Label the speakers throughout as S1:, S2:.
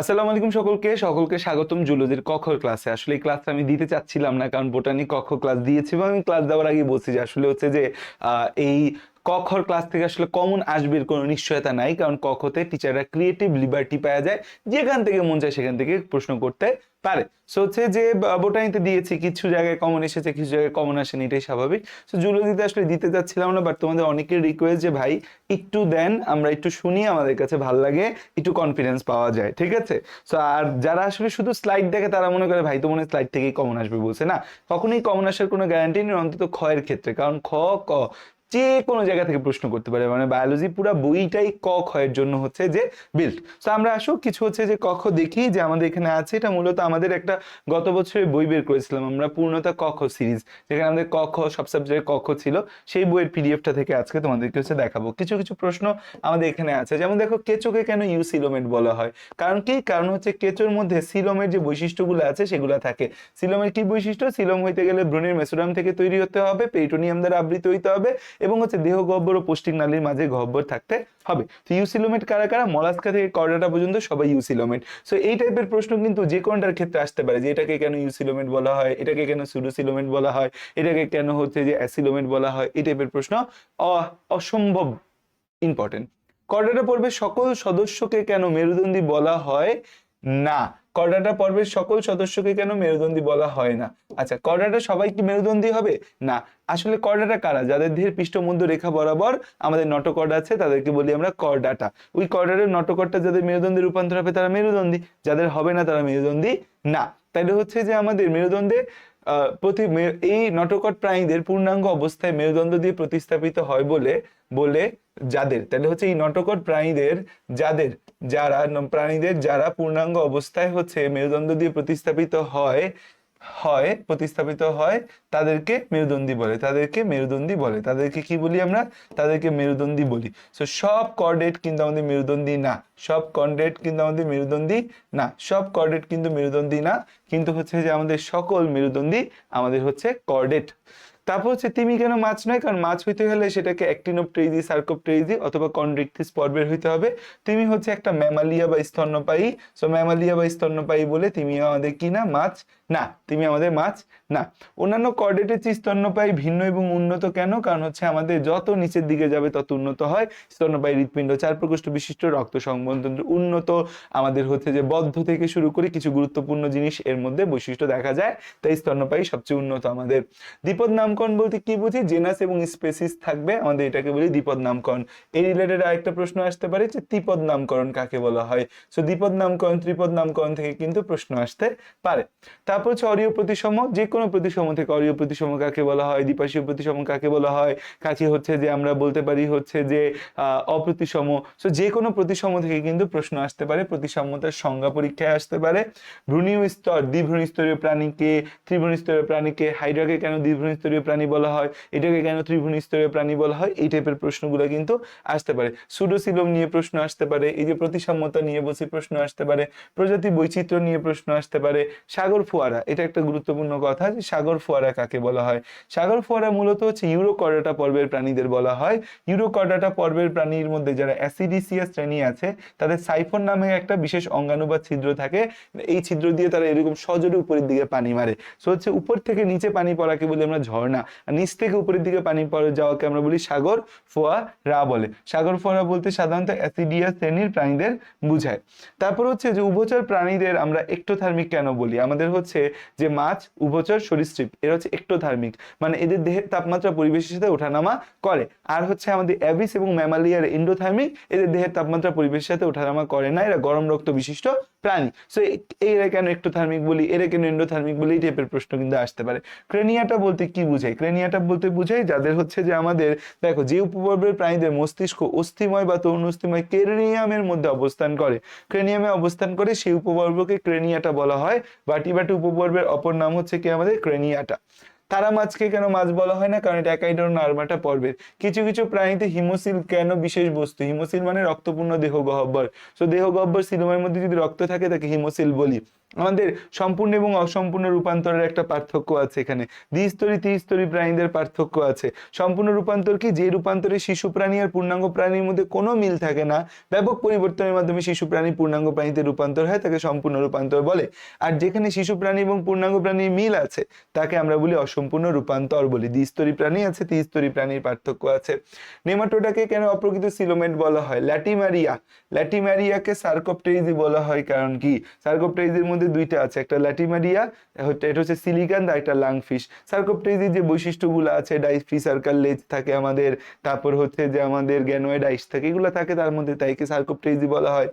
S1: আসসালামু আলাইকুম সকলকে। সকলকে স্বাগতম জুলজির কক্ষর ক্লাসে আসলে এই ক্লাসটা আমি দিতে চাচ্ছিলাম না, কারণ বোটানি কক্ষ ক্লাস দিয়েছি এবং আমি ক্লাস দেওয়ার আগে বলছি যে আসলে হচ্ছে যে এই কক্ষর ক্লাস থেকে আসলে কমন আসবে কোনো নিশ্চয়তা নাই, কারণ কক্ষতে টিচাররা ক্রিয়েটিভ লিবার্টি পাওয়া যায়, যেখান থেকে মন চায় সেখান থেকে প্রশ্ন করতে পারে। সো হচ্ছে যে বোটানিতে দিয়েছি, কিছু জায়গায় কমন এসেছে, কিছু জায়গায় কমন আসেনি, এটাই স্বাভাবিক। সো জুলজিতে আসলে দিতে চাচ্ছিলাম না বাট তোমাদের অনেকের রিকোয়েস্ট যে, ভাই, একটু দেন, আমরা একটু শুনি, আমাদের কাছে ভালো লাগে, একটু কনফিডেন্স পাওয়া যায়। ঠিক আছে? সো আর যারা আসলে শুধু স্লাইড দেখে, তারা মনে করে, ভাই, তো মনে স্লাইড থেকেই কমন আসবে। বলছে, না, কখনোই কমন আসার কোনো গ্যারান্টি নেই, অন্তত ক্ষয়ের ক্ষেত্রে। কারণ খ, ক যে কোনো জায়গা থেকে প্রশ্ন করতে পারে। মানে বায়োলজি পুরো বইটাই ক ক্ষয়ের জন্য হচ্ছে যে বিল্ড তো আমরা আসো, কিছু হচ্ছে যে কক্ষ দেখি যে আমাদের এখানে আছে। এটা মূলত আমাদের একটা গত বছরে বই বের করেছিলাম আমরা, পূর্ণতা কক্ষ সিরিজ যেখানে আমাদের কক্ষ সব সাবজেক্টের কক্ষ ছিল। সেই বইয়ের পিডিএফটা থেকে আজকে তোমাদেরকে হচ্ছে দেখাবো। কিছু কিছু প্রশ্ন আমাদের এখানে আছে। যেমন দেখো, কেঁচোকে কেন ইউসিলোমেট বলা হয়? কারণ কি? কারণ হচ্ছে কেঁচোর মধ্যে সিলোমের যে বৈশিষ্ট্যগুলো আছে সেগুলো থাকে। সিলোমের কি বৈশিষ্ট্য? সিলোম হইতে গেলে ভ্রূণের মেসোডাম থেকে তৈরি হতে হবে পেরিটোনিয়াম দ্বারা আবৃত হইতে হবে। এবং হচ্ছে দেহ গহ্বর ও পৌষ্টিক নালীর মাঝে গহ্বর থাকতে হবে। তো ইউসিলোমেট কারা কারা? মলাস্কা থেকে কর্ডাটা পর্যন্ত সবাই ইউসিলোমেট। সো এই টাইপের প্রশ্ন কিন্তু যে কোনটার ক্ষেত্রে আসতে পারে, যে এটাকে কেন ইউসিলোমেট বলা হয়, এটাকে কেন সুডোসিলোমেট বলা হয়, এটাকে কেন হচ্ছে যে অ্যাসিলোমেট বলা হয়, এই টাইপের প্রশ্ন অসম্ভব ইম্পর্টেন্ট কর্ডাটা পর্বের সকল সদস্যকে কেন মেরুদণ্ডী বলা হয়? না। কর্ডাটা পর্বের সকল সদস্যকে কেন মেরুদণ্ডী বলা হয় না? আচ্ছা কর্ডাটা সবাই কি মেরুদণ্ডী হবে? না। আসলে কর্ডাটা কারা? যাদের দেহের পৃষ্ঠমধ্য রেখা বরাবর আমাদের নটকর্ড আছে, তাদেরকে বলি আমরা কর্ডাটা। ওই কর্ডারের নটকর্ডটা যাদের মেরুদণ্ডে রূপান্তর হবে, তারা মেরুদণ্ডী। যাদের হবে না, তারা মেরুদণ্ডী না। তাইলে হচ্ছে যে আমাদের মেরুদণ্ডে প্রতি এই নটকট প্রাণীদের পূর্ণাঙ্গ অবস্থায় মেরুদণ্ড দিয়ে প্রতিস্থাপিত হয় বলে বলে যাদের, তাহলে হচ্ছে এই নটকট প্রাণীদের যাদের, যারা প্রাণীদের যারা পূর্ণাঙ্গ অবস্থায় হচ্ছে মেরুদণ্ড দিয়ে প্রতিস্থাপিত হয় হয়, প্রতিস্থাপিত হয়, তাদেরকে মেরুদণ্ডী বলে, তাদেরকে মেরুদণ্ডী বলে, তাদেরকে কি বলি আমরা? তাদেরকে মেরুদণ্ডী বলি। সো সব কর্ডেট কিন্তু আমাদের মেরুদণ্ডী না, সব কর্ডেট কিন্তু আমাদের মেরুদণ্ডী না, সব কর্ডেট কিন্তু মেরুদণ্ডী না, কিন্তু হচ্ছে যে আমাদের সকল মেরুদণ্ডী আমাদের হচ্ছে কর্ডেট তারপর হচ্ছে তিমি কেন মাছ নয়? কারণ মাছ হইতে হলে সেটাকে অ্যাক্টিনোপট্রেইজি সার্কোপট্রেইজি অথবা কন্ড্রিকটিস পর্বের হইতে হবে। তিমি হচ্ছে একটা ম্যামালিয়া বা স্তন্যপায়ী। সো ম্যামালিয়া বা স্তন্যপায়ী বলে তিমি আমাদের কি না? মাছ। না, তিমি আমাদের মাছ? না। অন্যান্য কর্ডেটের চেয়ে স্তন্যপায়ী ভিন্ন এবং উন্নত কেন? কারণ হচ্ছে আমাদের যত নিচের দিকে যাবে, তত উন্নত হয়। স্তন্যপায়ী হৃৎপিণ্ড চার প্রকোষ্ঠ বিশিষ্ট রক্ত সংবহনতন্ত্র উন্নত। আমাদের হচ্ছে যে বদ্ধ থেকে শুরু করে কিছু গুরুত্বপূর্ণ জিনিস এর মধ্যে বৈশিষ্ট্য দেখা যায়। তাই স্তন্যপায়ী সবচেয়ে উন্নত আমাদের। দ্বিপদ নামকরণ বলতে কি বুঝি? জেনাস এবং স্পেসিস থাকবে। আমাদের এটাকে বলি দ্বিপদ নামকরণ। এই রিলেটেড আরেকটা প্রশ্ন আসতে পারে যে ত্রিপদ নামকরণ কাকে বলা হয়? সো দ্বিপদ নামকরণ, ত্রিপদ নামকরণ থেকে কিন্তু প্রশ্ন আসতে পারে। তারপর হচ্ছে অরীয় প্রতিসম যে কোনো প্রতিসম থেকে অরীয় প্রতিসম কাকে বলা হয় দ্বিপাশীয় প্রতিসম কাকে বলা হয়, কাকে হচ্ছে যে আমরা বলতে পারি হচ্ছে যে অপ্রতিসম। সো যে কোনো প্রতিসম থেকে কিন্তু প্রশ্ন আসতে পারে, প্রতিসাম্যতার সংজ্ঞা পরীক্ষায় আসতে পারে। ভ্রূণীয় স্তর দ্বিভ্রূণ স্তরীয় প্রাণীকে ত্রিভ্রূণ স্তরীয় প্রাণীকে, হাইড্রাকে কেন দ্বিভ্রূণ স্তরীয় প্রাণী বলা হয়, এটাকে কেন ত্রিভ্রূণ স্তরীয় প্রাণী বলা হয়, এই টাইপের প্রশ্নগুলো কিন্তু আসতে পারে। সুডোসিলোম নিয়ে প্রশ্ন আসতে পারে, এই যে প্রতিসাম্যতা নিয়ে বসে প্রশ্ন আসতে পারে, প্রজাতি বৈচিত্র্য নিয়ে প্রশ্ন আসতে পারে, সাগর ফোয়ারা, এটা একটা গুরুত্বপূর্ণ কথা যে সাগর ফোয়ারা কাকে বলা হয়? সাগর ফোয়ারা মূলত হচ্ছে ইউরোকর্ডাটা পর্বের প্রাণীদের বলা হয়। ইউরোকর্ডাটা পর্বের প্রাণীর মধ্যে যারা অ্যাসিডিসিয়া শ্রেণি আছে, তাদের সাইফন নামে একটা বিশেষ অঙ্গাণু বা ছিদ্র থাকে। এই ছিদ্র দিয়ে তারা এরকম সজোরে উপরের দিকে পানি মারে। সো হচ্ছে উপর থেকে নিচে পানি পড়াকে বলি আমরা ঝর্ণা। আর নিচ থেকে উপরের দিকে পানি পড়ে যাওয়াকে আমরা বলি সাগর ফোয়ারা বলে। সাগর ফোয়ারা বলতে সাধারণত অ্যাসিডিয়া শ্রেণির প্রাণীদের বুঝায়। তারপর হচ্ছে যে উভচর প্রাণীদের আমরা একটোথার্মিক কেন বলি? আমাদের হচ্ছে যে মাছ, উভচর, সরীসৃপ, এরা হচ্ছে একটোথার্মিক মানে এদের দেহের তাপমাত্রা পরিবেশের সাথে ওঠানামা করে। আর হচ্ছে আমাদের অ্যাবিস এবং ম্যামালিয়ার এন্ডোথার্মিক এদের দেহের তাপমাত্রা পরিবেশের সাথে ওঠানামা করে না। এরা গরম রক্ত বিশিষ্ট প্রাণী। সো এরা কেন একটোথার্মিক বলি? এরা কেন এন্ডোথার্মিক বলি? এই টাইপের প্রশ্ন কিন্তু আসতে পারে। ক্রেনিয়াটা বলতে কি বুঝায়? ক্রেনিয়াটা বলতে বুঝায় যাদের হচ্ছে যে আমাদের, দেখো, যে উপপর্বের প্রাণীদের মস্তিষ্ক অস্থিময় বা তরুণ অস্থিময় ক্রেনিয়ামের মধ্যে অবস্থান করে। ক্রেনিয়ামে অবস্থান করে সেই উপপর্বকে ক্রেনিয়াটা বলা হয়। বাটি বাটি উপপর্বের অপর নাম হচ্ছে কি আমাদের ক্রেনিয়াটা। তারা মাছকে কেন মাছ বলা হয় না? কারণ এটা একাই একাইডর নার্মাটা পর্বের। কিছু কিছু প্রাণীতে হিমোসিল কেন বিশেষ বস্তু? হিমোসিল মানে রক্তপূর্ণ দেহ গহ্বর সো দেহ গহ্বর সিলোমের মধ্যে যদি রক্ত থাকে, তাকে হিমোসিল বলি। আমাদের সম্পূর্ণ এবং অসম্পূর্ণ রূপান্তরের একটা পার্থক্য আছে এখানে। দ্বিস্তরী ত্রিস্তরী প্রাণীদের পার্থক্য আছে। সম্পূর্ণ রূপান্তর কি? যে রূপান্তরে শিশু প্রাণী আর পূর্ণাঙ্গ প্রাণীর মধ্যে কোনো মিল থাকে না, ব্যাপক পরিবর্তনের মাধ্যমে শিশু প্রাণী পূর্ণাঙ্গ প্রাণীতে রূপান্তর হয়, তাকে সম্পূর্ণ রূপান্তর বলে। আর যেখানে শিশু প্রাণী এবং পূর্ণাঙ্গ প্রাণীর মিল আছে, তাকে আমরা বলি অসম্পূর্ণ রূপান্তর বলি। দ্বিস্তরী প্রাণী আছে ত্রিস্তরী প্রাণীর পার্থক্য আছে। নেমাটোডাকে কেন অপ্রকৃত সিলোমেট বলা হয়? ল্যাটিমারিয়া। ল্যাটিমারিয়াকে সার্কোপটেরিজি বলা হয়, কারণ কি? সার্কোপটেরিজির মধ্যে দুইটা আছে একটা ল্যাটিমারিয়া এটা হচ্ছে সিলিকান আর একটা লাংফিশ সার্কোপটেরিজির যে বৈশিষ্ট্যগুলো আছে ডাইফি সার্কাল লেজ থাকে আমাদের তারপর হচ্ছে যে আমাদের গ্যানোয়েড আইস থাকে এগুলো থাকে তার মধ্যে তাইকে সার্কোপটেরিজি বলা হয়।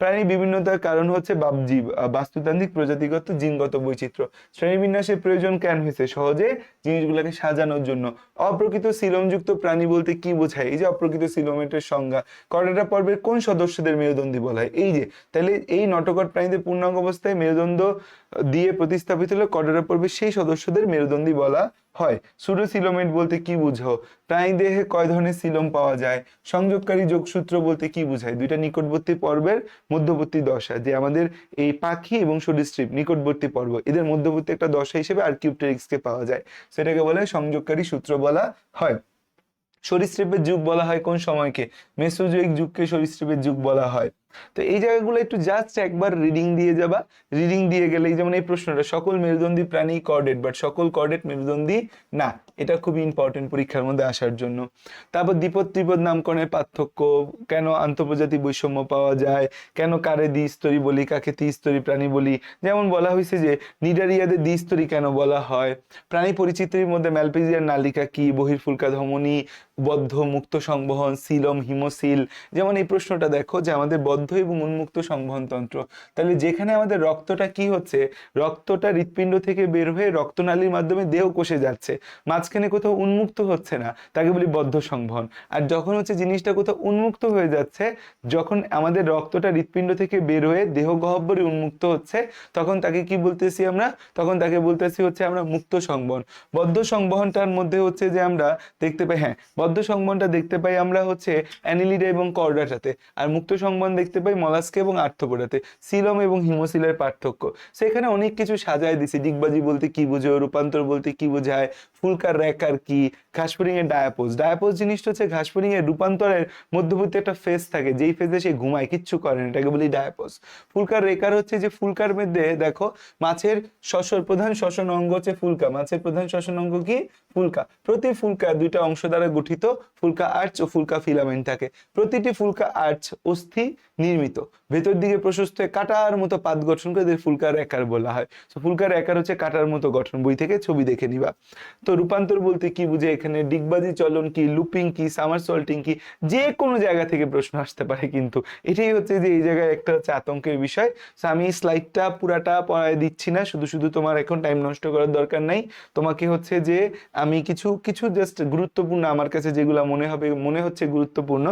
S1: প্রাণী বিভিন্নতার কারণ হচ্ছে বাপজীব আহ, বাস্তুতান্ত্রিক প্রজাতিগত জিনগত বৈচিত্র্য। শ্রেণীবিন্যাসের প্রয়োজন কেন হয়েছে? সহজে জিনিসগুলোকে সাজানোর জন্য। অপ্রকৃত সিলোমযুক্ত প্রাণী বলতে কি বোঝায়? এই যে অপ্রকৃত সিলোমেটের সংজ্ঞা কর্ডাটা পর্বের কোন সদস্যদের মেরুদণ্ডী বলা হয়? এই যে তাহলে এই নটকট প্রাণীদের পূর্ণাঙ্গ অবস্থায় মেরুদণ্ড দিয়ে প্রতিস্থাপিত হলে কর্ডাটা পর্বের সেই সদস্যদের মেরুদণ্ডী বলা হয়। সুডো সিলোমেট বলতে কি বুঝো? প্রাণী দেহে কয় ধরনের সিলোম পাওয়া যায়? সংযোগকারী যোগসূত্র বলতে কি বোঝায়? দুইটা নিকটবর্তী পর্বের মধ্যবর্তী দশা, যে আমাদের এই পাখি এবং সরীসৃপ নিকটবর্তী পর্ব। এদের মধ্যবর্তী একটা দশা হিসেবে আর্কিউপটেরিক্সকে পাওয়া যায়। সেটাকে বলে সংযোগকারী সূত্র বলা হয়। সরীসৃপের যুগ বলা হয় কোন সময়কে? মেসোজোয়িক যুগকে সরীসৃপের যুগ বলা হয়। তো এই জায়গাগুলো একটু জাস্ট একবার রিডিং দিয়ে যাবা। রিডিং দিয়ে গেলেই যেমন এই প্রশ্নটা, সকল মেরুদণ্ডী প্রাণী কর্ডেট বাট সকল কর্ডেট মেরুদণ্ডী না। এটা খুবই ইম্পর্টেন্ট পরীক্ষার মধ্যে আসার জন্য। তারপর দ্বিপদ ত্রিপদ নামকরণের পার্থক্য, কেন আন্তর্জাতি বৈষম্য পাওয়া যায়, কেন কারে দ্বিস্তরী বলি, কাকে ত্রিস্তরী প্রাণী বলি? যেমন বলা হয়েছে যে, নিডারিয়াদের দ্বিস্তরী কেন বলা হয়? প্রাণী পরিচিতির মধ্যে ম্যালপিজিয়ার নালিকা কি? বহির্ফুলকা ধমনী বদ্ধ মুক্ত সংবহন সিলম হিমোসিল যেমন এই প্রশ্নটা দেখো যে, আমাদের বদ্ধ এবং উন্মুক্ত সংবহন তন্ত্র। তাহলে যেখানে আমাদের রক্তটা কি হচ্ছে? রক্তটা হৃৎপিণ্ড থেকে বের হয়ে রক্তনালীর মাধ্যমে দেহ কোষে যাচ্ছে। মাঝখানে কোথাও উন্মুক্ত হচ্ছে না, তাকে বলি বদ্ধ সংবহন। আর যখন হচ্ছে জিনিসটা কোথাও উন্মুক্ত হয়ে যাচ্ছে, যখন আমাদের রক্তটা হৃৎপিণ্ড থেকে বের হয়ে দেহ গহ্বরে উন্মুক্ত হচ্ছে, তখন তাকে কি বলতেছি আমরা? তখন তাকে বলতেছি হচ্ছে আমরা মুক্ত সংবহন। বদ্ধ সংবহনটার মধ্যে হচ্ছে যে আমরা দেখতে পাই হ্যাঁ বদ্ধ সংবহনটা দেখতে পাই আমরা হচ্ছে অ্যানিলিডা এবং কর্ডাটাতে, আর মুক্ত সংবহন দেখতে পাই মলাস্কে এবং আর্থপোডাতে সিলম এবং হিমোসিলের পার্থক্য। সেখানে অনেক কিছু সাজায় দিছে, ডিগবাজি বলতে কি বোঝো রূপান্তর বলতে কি বোঝায় ফুলকার র্যাকার কি ঘাসফড়িং এর ডায়াপোজ ডায়াপোজ জিনিসটা হচ্ছে ঘাসফড়িং এর রূপান্তরের মধ্যবর্তী একটা ফেজ থাকে, যেই ফেজে সে ঘুমায়, কিচ্ছু করে না, এটাকে বলি ডায়াপোজ ফুলকার রেকার হচ্ছে যে ফুলকার মধ্যে দেখো, মাছের শ্বসন, প্রধান শ্বসন অঙ্গ হচ্ছে ফুলকা। মাছের প্রধান শ্বসন অঙ্গ কি? ফুলকা। প্রতি ফুলকা দুইটা অংশ দ্বারা গঠিত ফুলকা আর্চ ও ফুলকা ফিলামেন্ট থাকে। প্রতিটি ফুলকা আর্চ অস্থি নির্মিত। ভেতর দিকে প্রশস্ত কাটার মতো পাত গঠন করে ফুলকার একার বলা হয়। তো ফুলকার একার হচ্ছে কাটার মতো গঠন। বই থেকে ছবি দেখে নিবা। তো রূপান্তর বলতে কি বুঝে এখানে? ডিগবাজি চলন কি? লুপিং কি? সামার সল্টিং কি? যে কোনো জায়গা থেকে প্রশ্ন আসতে পারে কিন্তু। এটাই হচ্ছে যে এই জায়গায় একটা হচ্ছে আতঙ্কের বিষয়। তো আমি স্লাইডটা পুরাটা পড়ায় দিচ্ছি না। শুধু শুধু তোমার এখন টাইম নষ্ট করার দরকার নাই। তোমাকে হচ্ছে যে আমি কিছু কিছু জাস্ট গুরুত্বপূর্ণ আমার কাছে যেগুলো মনে হবে, মনে হচ্ছে গুরুত্বপূর্ণ,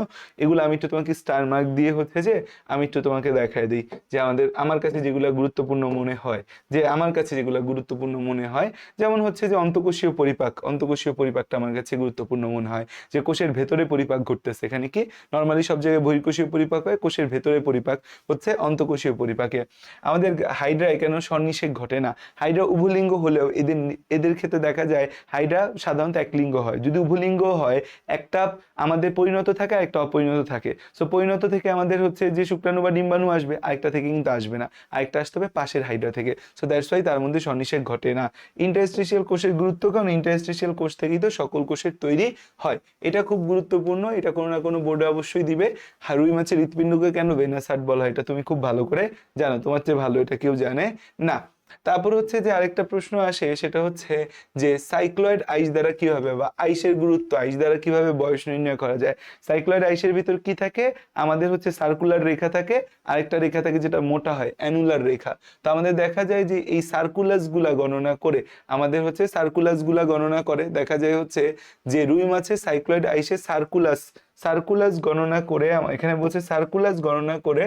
S1: এগুলো আমি একটু তোমাকে স্টার মার্ক দিয়ে হচ্ছে যে আমি একটু তোমাকে দেখায় দিই। যে আমাদের, আমার কাছে যেগুলো গুরুত্বপূর্ণ মনে হয়, যে আমার কাছে যেগুলো গুরুত্বপূর্ণ মনে হয়, যেমন হচ্ছে যে অন্তকোষীয় পরিপাক, অন্তকোষীয় পরিপাকটা আমার কাছে গুরুত্বপূর্ণ মনে হয়। যে কোষের ভেতরে পরিপাক ঘটতেছে এখানে কি? নর্মালি সব জায়গায় বহির্কোষীয় পরিপাক হয়, কোষের ভেতরে পরিপাক হচ্ছে অন্তকোষীয় পরিপাকে। আমাদের হাইড্রায় কেন সন্নিষেক ঘটে না। হাইড্রা উভলিঙ্গ হলেও এদের এদের ক্ষেত্রে দেখা যায় হাইড্রা সাধারণত এক লিঙ্গ হয়। যদি উভলিঙ্গ হয়, একটা আমাদের পরিণত থাকে আর একটা অপরিণত থাকে। সো পরিণত থেকে আমাদের হচ্ছে যে শুক্রাণু বা ডিম্বাণু আসবে, আরেকটা থেকে কিন্তু আসবে না। আরেকটা আসতে হবে পাশের হাইড্রা থেকে। সো দ্যাটস ওয়াই তার মধ্যে সন্নিষেক ঘটে না। ইন্টারস্ট্রিশিয়াল কোষের গুরুত্ব কারণ ইন্টারস্ট্রিশিয়াল কোষ থেকেই তো সকল কোষের তৈরি হয়। এটা খুব গুরুত্বপূর্ণ, এটা কোনো না কোনো বোর্ডে অবশ্যই দিবে। রুই মাছের হৃৎপিণ্ডকে কেন ভেনাসাট বলা হয়, এটা তুমি খুব ভালো করে জানো, তোমার চেয়ে ভালো এটা কেউ জানে না। তারপর হচ্ছে যে আরেকটা প্রশ্ন আসে, সেটা হচ্ছে যে সাইক্লয়েড আইস দ্বারা কি হবে বা আইসের গুরুত্ব, আইস দ্বারা কীভাবে বয়স নির্ণয় করা যায়? সাইক্লয়েড আইসের ভিতর কি থাকে? আমাদের হচ্ছে সার্কুলার রেখা থাকে, আরেকটা রেখা থাকে যেটা মোটা হয়, অ্যানুলার রেখা। তো আমাদের দেখা যায় যে এই সার্কুলাসগুলা গণনা করে, আমাদের হচ্ছে সার্কুলাসগুলা গণনা করে, দেখা যায় হচ্ছে যে রুই মাছের সাইক্লয়েড আইসে সার্কুলাস সার্কুলাস গণনা করে এখানে বলছে সার্কুলাস গণনা করে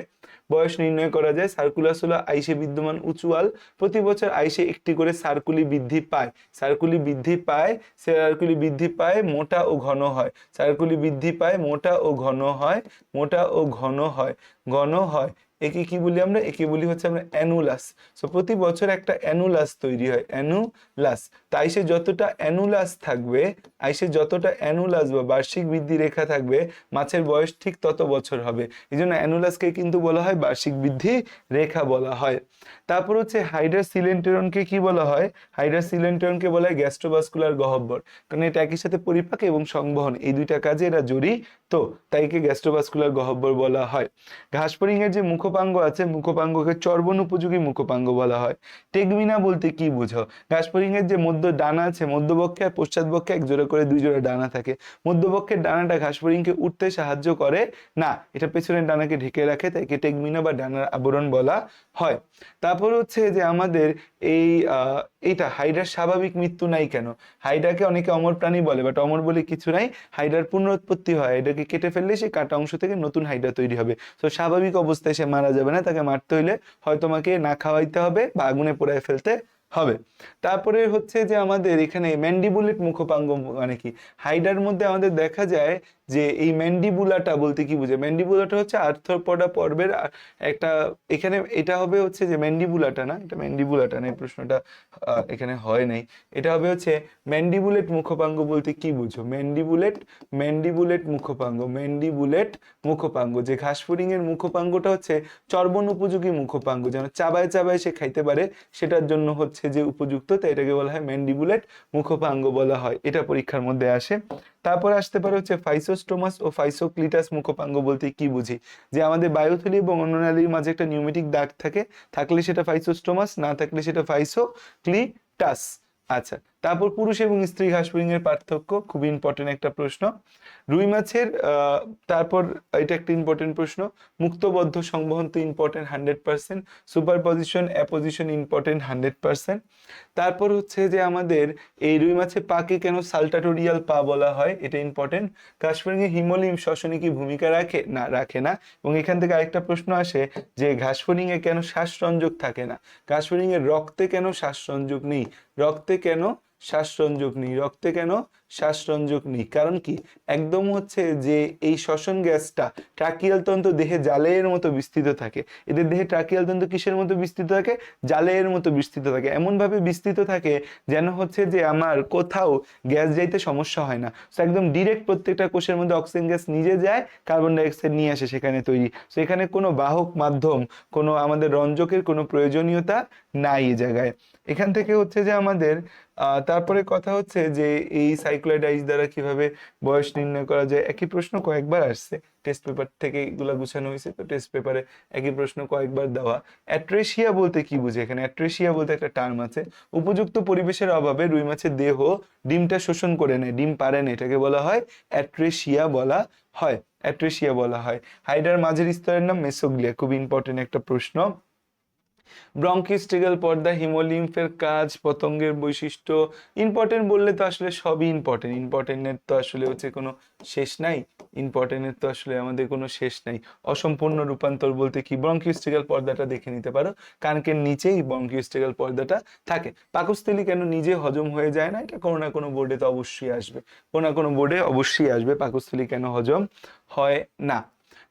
S1: বয়স নির্ণয় করা যায়। সার্কুলাস হলো আইসে বিদ্যমান উঁচুয়াল প্রতি বছর আইসে একটি করে সার্কুলি বৃদ্ধি পায়। সার্কুলি বৃদ্ধি পায় সে সার্কুলি বৃদ্ধি পায়, মোটা ও ঘন হয়। সার্কুলি বৃদ্ধি পায়, মোটা ও ঘন হয়, মোটা ও ঘন হয় ঘন হয়। একে কি বলি আমরা? একে বলি হচ্ছে আমরা অ্যানুলাস। সো প্রতি বছর একটা অ্যানুলাস তৈরি হয়, অ্যানুলাস। তাই সে যতটা অ্যানুলাস থাকবে, আইসে যতটা অ্যানুলাস বা বার্ষিক বৃদ্ধি রেখা থাকবে, মাছের বয়স ঠিক তত বছর হবে। এই জন্য অ্যানুলাসকে কিন্তু বলা হয় বার্ষিক বৃদ্ধি রেখা বলা হয়। তারপর হচ্ছে হাইড্রা সিলেন্টেরনকে কি বলা হয়? হাইড্রা সিলেন্টেরনকে বলা হয় গ্যাস্ট্রোভাস্কুলার গহব্বর কারণ এটা একই সাথে পরিপাক এবং সংবহন, এই দুইটা কাজে এরা জড়িত তাই একে গ্যাস্ট্রোভাস্কুলার গহ্বর বলা হয়। ঘাসফড়িং এর যে মুখপাঙ্গ আছে, মুখপাঙ্গকে চর্বণ উপযোগী মুখপাঙ্গ বলা হয়। টেগমিনা বলতে কি বুঝো ঘাসফড়িং এর যে মধ্য ডানা আছে, মধ্যবক্ষে আর পশ্চাৎবক্ষে এক জোড়া করে দুই জোড়া ডানা থাকে। মধ্যবক্ষের ডানাটা ঘাসফড়িংকে উঠতে সাহায্য করে। না, এটা পেছনের ডানাকে ঢেকে রাখে, তাইকে টেগমিনা বা ডানার আবরণ বলা হয়। তারপর হচ্ছে যে আমাদের এই এইটা হাইড্রার স্বাভাবিক মৃত্যু নাই কেন? হাইড্রাকে অনেকে অমর প্রাণী বলে বাট অমর বলে কিছু নাই। হাইড্রার পুনরুৎপত্তি হয় এটাকে কেটে ফেললে সেই কাটা অংশ থেকে নতুন হাইড্রা তৈরি হবে। তো স্বাভাবিক অবস্থায় সে মারা যাবে না, তাকে মারতে হইলে হয় তোমাকে না খাওয়াইতে হবে বা আগুনে পোড়ায় ফেলতে হবে। তারপরে হচ্ছে যে আমাদের এখানে ম্যান্ডিবুলেট মুখপাঙ্গ মানে কি? হাইডার মধ্যে আমাদের দেখা যায় যে এই ম্যান্ডিবুলাটা বলতে কি বুঝে? ম্যান্ডিবুলাটা হচ্ছে আর্থ্রোপডা পর্বের একটা, এখানে এটা হবে হচ্ছে যে ম্যান্ডিবুলাটা না? এটা ম্যান্ডিবুলাটা না? এই প্রশ্নটা এখানে হয় নাই। এটা হবে হচ্ছে ম্যান্ডিবুলেট মুখপাঙ্গ বলতে কি বুঝো? ম্যান্ডিবুলেট ম্যান্ডিবুলেট মুখপাঙ্গ ম্যান্ডিবুলেট মুখপাঙ্গ। যে ঘাসফড়িং এর মুখপাঙ্গটা হচ্ছে চর্বণ উপযোগী মুখপাঙ্গ, যেন চাবায় চাবায় সে খাইতে পারে, সেটার জন্য হচ্ছে যে উপযুক্ত, তাই এটাকে বলা হয় ম্যান্ডিবুলেট মুখপাঙ্গ বলা হয়। এটা পরীক্ষার মধ্যে আসে। তারপর আসতে পারে হচ্ছে ফাইসোস্টোমাস ও ফাইসোক্লিটাস মুখপাঙ্গ বলতে কি বুঝি? যে আমাদের বায়ুথলি এবং অন্ননালীর মাঝে একটা নিউমেটিক দাগ থাকে, থাকলে সেটা ফাইসোস্টোমাস, না থাকলে সেটা ফাইসোক্লিটাস। আচ্ছা তারপর পুরুষ এবং স্ত্রী ঘাসফড়িং এর পার্থক্য খুবই ইম্পর্টেন্ট একটা প্রশ্ন। রুই মাছের তারপর এটা একটা ইম্পর্টেন্ট প্রশ্ন। মুক্তবদ্ধ সংবহন তো important hundred percent superposition apposition important hundred percent তারপর হচ্ছে যে আমাদের এই রুই মাছের পাকে কেন সালটাটোরিয়াল পা বলা হয়, এটা ইম্পর্টেন্ট ঘাসফড়িং এ হিমোলিম শ্বসনে কি ভূমিকা রাখে? না রাখে না। এবং এখান থেকে আরেকটা প্রশ্ন আসে যে ঘাসফড়িং এ কেন শ্বাসসংযোগ থাকে না? ঘাসফড়িং এর রক্তে কেন শ্বাসসংযোগ নেই? রক্তে কেন শ্বাসসংযোগ নেই। রক্তে কেন শ্বাসরঞ্জক নেই? কারণ কি? একদম হচ্ছে যে এই শ্বসন গ্যাসটা ট্রাকিয়াল তন্ত্র দেহে জালের মতো বিস্তৃত থাকে। এদের দেহে ট্রাকিয়াল তন্ত্র কিসের মতো বিস্তৃত থাকে? জালের মতো বিস্তৃত থাকে। এমনভাবে বিস্তৃত থাকে যেন হচ্ছে যে আমার কোথাও গ্যাস যাইতে সমস্যা হয় না। সো একদম ডিরেক্ট প্রত্যেকটা কোষের মধ্যে অক্সিজেন গ্যাস নিজে যায় কার্বন ডাইঅক্সাইড নিয়ে আসে সেখানে তৈরি। তো এখানে কোনো বাহক মাধ্যম, কোনো আমাদের রঞ্জকের কোনো প্রয়োজনীয়তা নাই এই জায়গায়। এখান থেকে হচ্ছে যে আমাদের তারপরে কথা হচ্ছে যে এই সাইক্লোইডাইজ দ্বারা কীভাবে বয়স নির্ণয় করা যায়? একই প্রশ্ন কয়েকবার আসছে। টেস্ট পেপার থেকে এগুলো গুছানো হয়েছে, তো টেস্ট পেপারে একই প্রশ্ন কয়েকবার দেওয়া। অ্যাট্রেশিয়া বলতে কি বুঝে এখানে? অ্যাট্রেশিয়া বলতে একটা টার্ম আছে। উপযুক্ত পরিবেশের অভাবে রুই মাছের দেহ ডিমটা শোষণ করে নেয়, ডিম পারে না এটাকে বলা হয় অ্যাট্রেশিয়া বলা হয়। অ্যাট্রেশিয়া বলা হয়। হাইডার মাঝের স্তরের নাম মেসোগ্লিয়া, খুব ইম্পর্টেন্ট একটা প্রশ্ন। ব্রঙ্কিস্টিগাল পর্দা হিমোলিম্ফের কাজ, পতঙ্গের বৈশিষ্ট্য ইম্পর্টেন্ট বললে তো আসলে সবই ইম্পর্টেন্ট ইম্পর্টেন্টের তো আসলে হচ্ছে কোনো শেষ নাই ইম্পর্টেন্টের তো আসলে আমাদের কোনো শেষ নাই। অসম্পূর্ণ রূপান্তর বলতে কি? ব্রঙ্কিস্টিগাল পর্দাটা দেখে নিতে পারো, কানকের নিচেই ব্রঙ্কিস্টিগাল পর্দাটা থাকে। পাকস্থলী কেন নিজে হজম হয়ে যায় না? এটা কোনো না কোনো বোর্ডে তো অবশ্যই আসবে। কোনো না কোনো বোর্ডে অবশ্যই আসবে পাকস্থলী কেন হজম হয় না।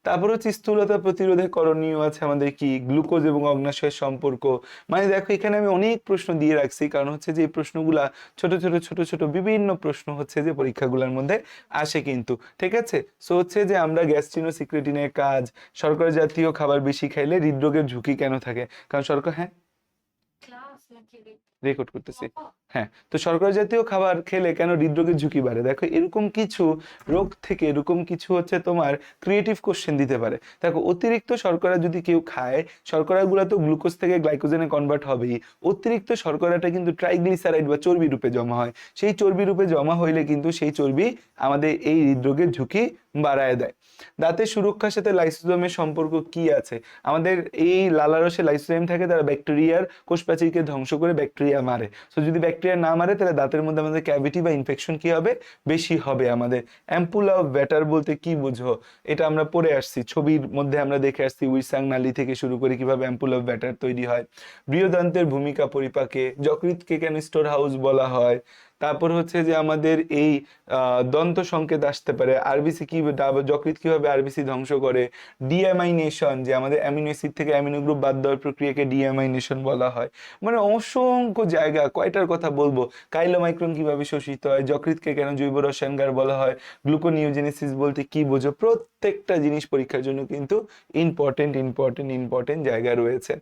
S1: তারপর হচ্ছে স্থূলতা প্রতিরোধে করণীয় আছে আমাদের কি? গ্লুকোজ এবং অগ্নাশয়ের সম্পর্ক। মানে দেখো এখানে আমি অনেক প্রশ্ন দিয়ে রাখছি। কারণ হচ্ছে যে এই প্রশ্নগুলা ছোট ছোট ছোট ছোট বিভিন্ন প্রশ্ন হচ্ছে যে পরীক্ষাগুলোর মধ্যে আসে কিন্তু। ঠিক আছে? সো হচ্ছে যে আমরা গ্যাস্ট্রিনো সিক্রেটিনের কাজ শর্করা জাতীয় খাবার বেশি খাইলে হৃদরোগের ঝুঁকি কেন থাকে? কারণ শর্করা হ্যাঁ? রেকর্ড করতেছি। হ্যাঁ তো শর্করা জাতীয় খাবার খেলে কেন হৃদরোগের ঝুঁকি বাড়ে? দেখো, এরকম কিছু রোগ থেকে এরকম কিছু হচ্ছে তোমার ক্রিয়েটিভ কোশ্চেন দিতে পারে। দেখো, অতিরিক্ত শর্করা যদি কেউ খায়, শর্করাগুলো তো গ্লুকোজ থেকে গ্লাইকোজেনে কনভার্ট হবেই। অতিরিক্ত শর্করাটা কিন্তু ট্রাইগ্লিসারাইড বা চর্বি রূপে জমা হয়। সেই চর্বি রূপে জমা হইলে কিন্তু সেই চর্বি আমাদের এই হৃদরোগের ঝুঁকি বাড়ায় দেয়। দাঁতের সুরক্ষার সাথে লাইসোজোমের সম্পর্ক কি আছে? আমাদের এই লালারসে লাইসোজোম থাকে, তারা ব্যাকটেরিয়ার কোষপ্রাচীরকে ধ্বংস করে ব্যাকটেরিয়া মারে। সো যদি ব্যাকটেরিয়া না মারে, তাহলে দাঁতের মধ্যে আমাদের ক্যাভিটি বা ইনফেকশন কি হবে? বেশি হবে আমাদের। অ্যাম্পুল অফ ব্যাটার বলতে কি বুঝো? এটা আমরা পড়ে আসছি। ছবির মধ্যে আমরা দেখে আসছি উইসাং নালি থেকে শুরু করে কীভাবে অ্যাম্পুল অফ ব্যাটার তৈরি হয়। বৃহদন্তের ভূমিকা পরিপাকে যকৃতকে কেন স্টোর হাউস বলা হয়? তারপর হচ্ছে যে আমাদের এই দন্ত সংকেত আসতে পারে। আরবিসি কি যকৃত কীভাবে আরবিসি ধ্বংস করে? ডিএমাইনেশন যে আমাদের অ্যামিনো অ্যাসিড থেকে অ্যামিনো গ্রুপ বাদ দেওয়ার প্রক্রিয়াকে ডিএমাইনেশন বলা হয়। মানে অসংখ্য জায়গা, কয়টার কথা বলব? কাইলোমাইক্রন কীভাবে শোষিত হয়? যকৃতকে কেন জৈব রসায়নগার বলা হয়? গ্লুকোনিওজেনেসিস বলতে কি বোঝো? প্রত্যেকটা জিনিস পরীক্ষার জন্য কিন্তু ইম্পর্টেন্ট ইম্পর্টেন্ট ইম্পর্টেন্ট জায়গা রয়েছে।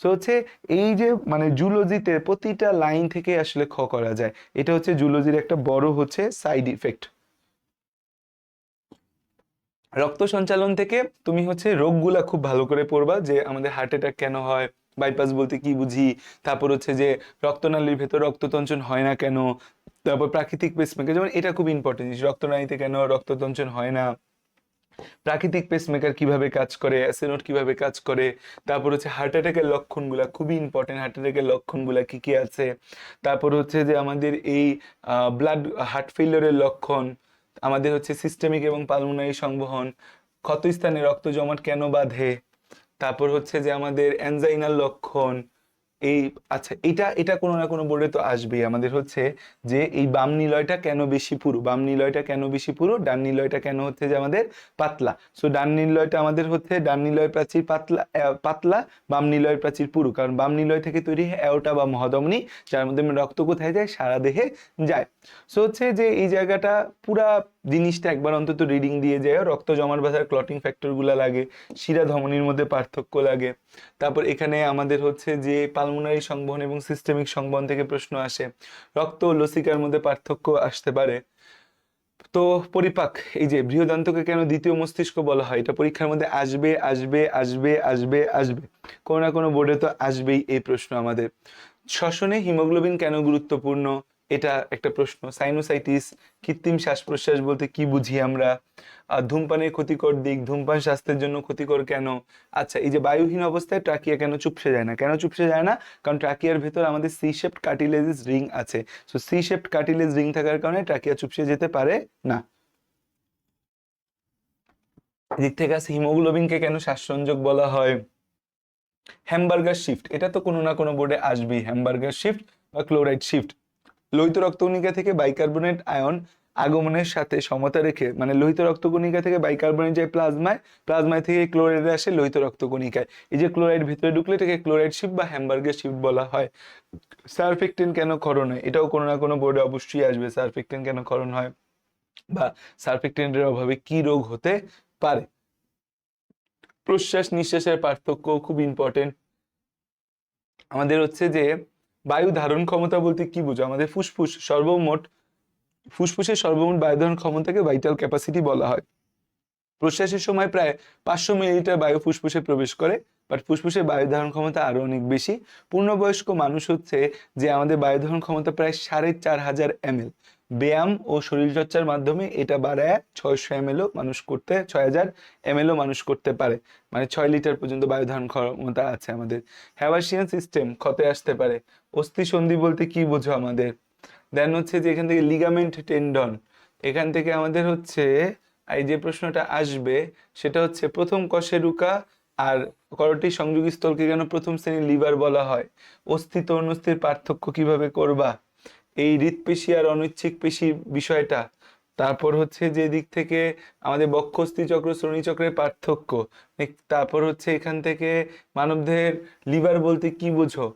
S1: সো হচ্ছে এই যে মানে জুলজিতে প্রতিটা লাইন থেকে আসলে খ করা যায়, এটা হচ্ছে জুলজির একটা বড় হচ্ছে সাইড ইফেক্ট রক্ত সঞ্চালন থেকে তুমি হচ্ছে রোগগুলা খুব ভালো করে পড়বা, যে আমাদের হার্ট অ্যাটাক কেন হয় বাইপাস বলতে কি বুঝি, তারপর হচ্ছে যে রক্তনালীর ভেতর রক্ততঞ্চন হয় না কেন, তারপর প্রাকৃতিক পেসমেকার যেমন এটা খুব ইম্পর্টেন্ট জিনিস, রক্তনালীতে কেন রক্ততঞ্চন হয় না। প্রাকৃতিক পেসমেকার কীভাবে কাজ করে অ্যাসেনোট কীভাবে কাজ করে, তারপর হচ্ছে হার্ট অ্যাটাকের লক্ষণগুলা, খুবই ইম্পর্টেন্ট হার্ট অ্যাটাকের লক্ষণগুলা কি কি আছে, তারপর হচ্ছে যে আমাদের এই ব্লাড হার্ট ফেলিওরের লক্ষণ, আমাদের হচ্ছে সিস্টেমিক এবং পালমোনারি সংবহন, ক্ষতস্থানে রক্ত জমাট কেন বাঁধে, তারপর হচ্ছে যে আমাদের অ্যানজাইনাল লক্ষণ এই আচ্ছা এটা এটা কোনো না কোনো বোর্ডে তো আসবেই। আমাদের হচ্ছে যে এই বাম নিলয়টা কেন বেশি পুরু? বাম নিলয়টা কেন বেশি পুরু? ডান নিলয়টা কেন হচ্ছে যে আমাদের পাতলা? সো ডান নিলয়টা আমাদের হচ্ছে, ডান নিলয় প্রাচীর পাতলা পাতলা, বাম নিলয় প্রাচীর পুরু। কারণ বাম নিলয় থেকে তৈরি হয় অ্যাওটা বা মহাধমনী যার মধ্যে রক্ত কোথায় যায়? সারা দেহে যায়। সো হচ্ছে যে এই জায়গাটা পুরা জিনিসটা একবার অন্তত রিডিং দিয়ে যায়। রক্ত জমাট বাঁধার ক্লটিং ফ্যাক্টরগুলো লাগে, শিরা ধমনির মধ্যে পার্থক্য লাগে। তারপর এখানে আমাদের হচ্ছে যে পালমোনারি সংবহন এবং সিস্টেমিক সংবহন থেকে প্রশ্ন আসে। রক্ত ও লসিকার মধ্যে পার্থক্য আসতে পারে। তো পরিপাক, এই যে বৃহদান্তকে কেন দ্বিতীয় মস্তিষ্ক বলা হয়? এটা পরীক্ষার মধ্যে আসবে আসবে আসবে আসবে আসবে। কোনো না কোনো বোর্ডে তো আসবেই এই প্রশ্ন আমাদের। শ্বসনে হিমোগ্লোবিন কেন গুরুত্বপূর্ণ? এটা একটা প্রশ্ন। সাইনোসাইটিস কৃত্রিম শ্বাস প্রশ্বাস বলতে কি বুঝি আমরা? ধূমপানের ক্ষতিকর দিক, ধূমপান স্বাস্থ্যের জন্য ক্ষতিকর কেন? আচ্ছা এই যে বায়ুহীন অবস্থায় ট্রাকিয়া কেন চুপসে যায় না? কেন চুপসে যায় না? কারণ ট্রাকিয়ার ভেতর আমাদের সি শেপড কার্টিলেজিস রিং আছে। So C shaped cartilage ring থাকার কারণে ট্রাকিয়া চুপসে যেতে পারে না। দিক থেকে আছে হিমোগ্লোবিনকে কেন শ্বাসসংযোগ বলা হয়? হ্যামবার্গার শিফট এটা তো কোনো না কোনো বোর্ডে আসবেই। হ্যামবার্গার শিফট বা ক্লোরাইড শিফট লোহিত রক্তকণিকা থেকে বাইকার্বনেট আয়ন আগমনের সাথে সমতা রেখে মানে লোহিত রক্তকণিকা থেকে বাইকার্বনেট যায় প্লাজমায় প্লাজমায় থেকে ক্লোরাইড আসে লোহিত রক্তকণিকায়। এই যে ক্লোরাইড ভিতরে ঢুকলে এটাকে ক্লোরাইড শিফট বা হ্যামবার্গের শিফট বলা হয়। সারফেক্টেন কেন ক্ষরণ হয়? এটাও কোনো না কোনো বোর্ডে অবশ্যই আসবে সারফেক্টেন কেন ক্ষরণ হয়? বা সারফেক্টেন্টের অভাবে কি রোগ হতে পারে? প্রশ্বাস নিঃশ্বাসের পার্থক্য খুব ইম্পর্টেন্ট আমাদের হচ্ছে যে বায়ু ধারণ ক্ষমতা বলতে কি বুঝো? আমাদের ফুসফুস সর্বমোট, ফুসফুসের সর্বমোট বায়ু ধারণ ক্ষমতাকে ভাইটাল ক্যাপাসিটি বলা হয়। প্রশ্বাসের সময় প্রায় পাঁচশো মিলিলিটার বায়ু ফুসফুসে প্রবেশ করে বাট ফুসফুসের বায়ু ধারণ ক্ষমতা আরও অনেক বেশি। পূর্ণবয়স্ক মানুষ হচ্ছে যে আমাদের বায়ু ধারণ ক্ষমতা প্রায় সাড়ে চার হাজার এমএল ব্যায়াম ও শরীরচর্চার মাধ্যমে এটা বাড়ায় ছয়শো এমএলও মানুষ করতে, ছয় হাজার এমএলও মানুষ করতে পারে। মানে ছয় লিটার পর্যন্ত বায়ু ধারণ ক্ষমতা আছে আমাদের। হ্যাভাসিয়ান সিস্টেম ক্ষতে আসতে পারে। অস্থি সন্ধি বলতে কি বোঝো আমাদের? দেন হচ্ছে যে এখান থেকে লিগামেন্ট টেন্ডন এখান থেকে আমাদের হচ্ছে, এই যে প্রশ্নটা আসবে, সেটা হচ্ছে প্রথম কশেরুকা আর করটি সংযোগী স্থলকে কেন প্রথম শ্রেণির লিভার বলা হয়? অস্থিত অনুস্থির পার্থক্য কীভাবে করবা? এই হৃৎপেশি আর অনৈচ্ছিক পেশি বিষয়টা। তারপর হচ্ছে যে দিক থেকে আমাদের বক্ষস্থি চক্র, শ্রোণী চক্রের পার্থক্য। তারপর হচ্ছে এখান থেকে মানবদেহের লিভার বলতে কি বোঝো?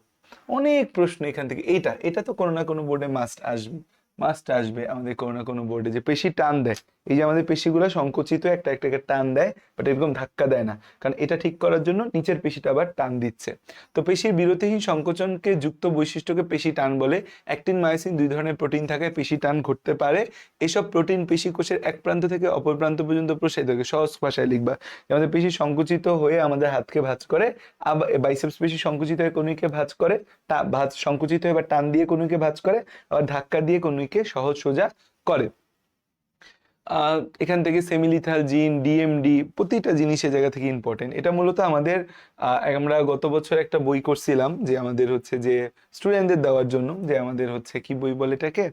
S1: অনেক প্রশ্ন এখান থেকে। এইটা, এটা তো কোনো না কোনো বোর্ডে মাস্ট আসবে। মাস্ট আসবে আমাদের কোনো না কোনো বোর্ডে যে পেশি টান দেয়। এই যে আমাদের পেশিগুলো সংকুচিত একটা একটাকে টান দেয় বাট এরকম ধাক্কা দেয় না। কারণ এটা ঠিক করার জন্য নিচের পেশিটা আবার টান দিচ্ছে। তো পেশির বিরতিহীন সংকোচনকে যুক্ত বৈশিষ্ট্যকে পেশি টান বলে অ্যাক্টিন মায়োসিন দুই ধরনের প্রোটিন থাকে পেশি টান ঘটতে পারে। এসব প্রোটিন পেশি কোষের এক প্রান্ত থেকে অপর প্রান্ত পর্যন্ত প্রসারিত হয়। সহজ ভাষায় লিখবা। আমাদের পেশি সংকুচিত হয়ে আমাদের হাতকে ভাঁজ করে, আবার বাইসেপস পেশি সংকুচিত হয়ে কনুইকে ভাঁজ করে, তা ভাঁজ সংকুচিত হয়ে বা টান দিয়ে কনুইকে ভাঁজ করে, আবার ধাক্কা দিয়ে কনুইকে সহজ সোজা করে। এখান থেকে সেমিলিথাল জিন ডিএমডি প্রতিটা জিনিস এ জায়গা থেকে ইম্পর্টেন্ট এটা মূলত আমাদের আমরা গত বছর একটা বই করছিলাম যে আমাদের হচ্ছে যে স্টুডেন্টদের দেওয়ার জন্য, যে আমাদের হচ্ছে কি বই বলে এটাকে?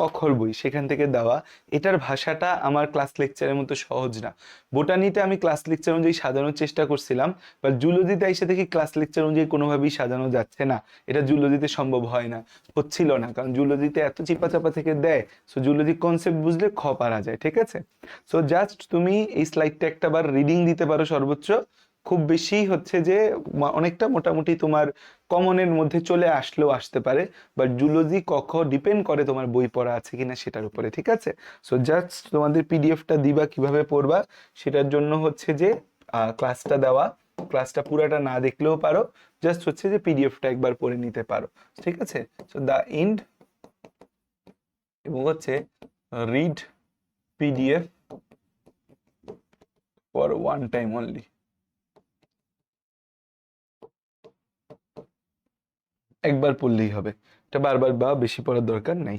S1: কখর বই, সেখান থেকে দেওয়া। এটার ভাষাটা আমার ক্লাস লেকচারের মতো সহজ না। বোটানিতে আমি ক্লাস লেকচার অনুযায়ী সাজানোর চেষ্টা করছিলাম বাট জুলজিতে এসে দেখি ক্লাস লেকচার অনুযায়ী কোনোভাবেই সাজানো যাচ্ছে না। এটা জুলজিতে সম্ভব হয় না, হচ্ছিল না, কারণ জুলজিতে এত চিপা চাপা থেকে দেয় সো জুলজি কনসেপ্ট বুঝলে খ পারা যায়, ঠিক আছে? সো জাস্ট তুমি এই স্লাইডটা একটা বার রিডিং দিতে পারো সর্বোচ্চ খুব বেশি হচ্ছে যে অনেকটা মোটামুটি তোমার কমনের মধ্যে চলে আসলেও আসতে পারে বাট জুলজি কখ ডিপেন্ড করে তোমার বই পড়া আছে কিনা সেটার উপরে, ঠিক আছে? সো জাস্ট তোমাদের পিডিএফটা দিবা কীভাবে পড়বা, সেটার জন্য হচ্ছে যে ক্লাসটা দেওয়া ক্লাসটা পুরাটা না দেখলেও পারো জাস্ট হচ্ছে যে পিডিএফটা একবার পড়ে নিতে পারো, ঠিক আছে? সো দ্য ইন্ড এবং হচ্ছে read PDF for one time only একবার পড়লেই হবে। এটা বারবার বা বেশি পড়ার দরকার নাই।